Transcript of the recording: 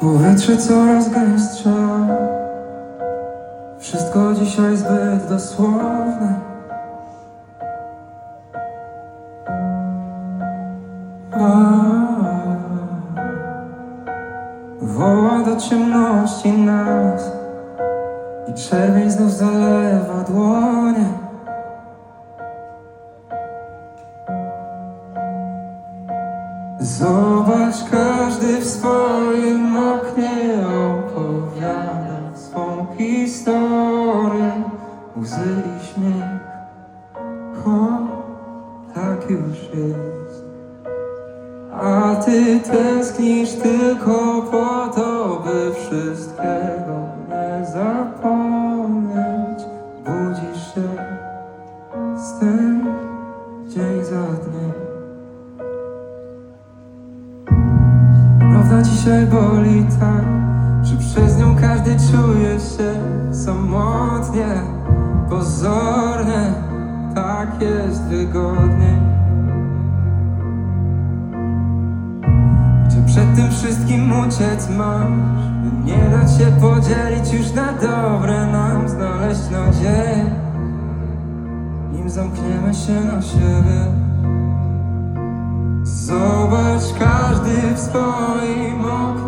Powietrze coraz gęstsze. Wszystko dzisiaj zbyt dosłowne. A, Woła do ciemności nas I czerwień znów zalewa dłonie Zobacz, każdy w swoim oknie opowiada swą historię, łzy i śmiech. O, tak już jest. A ty tęsknisz tylko po to, by wszystkiego nie zapomnieć. Budzisz się z tym dzień za dniem. Dzisiaj boli tak, że przez nią każdy czuje się samotnie, pozornie, tak jest wygodnie. Gdzie przed tym wszystkim uciec masz, by nie dać się podzielić już na dobre nam, znaleźć nadzieję, nim zamkniemy się na siebie. Zobacz, każdy w swoim oknie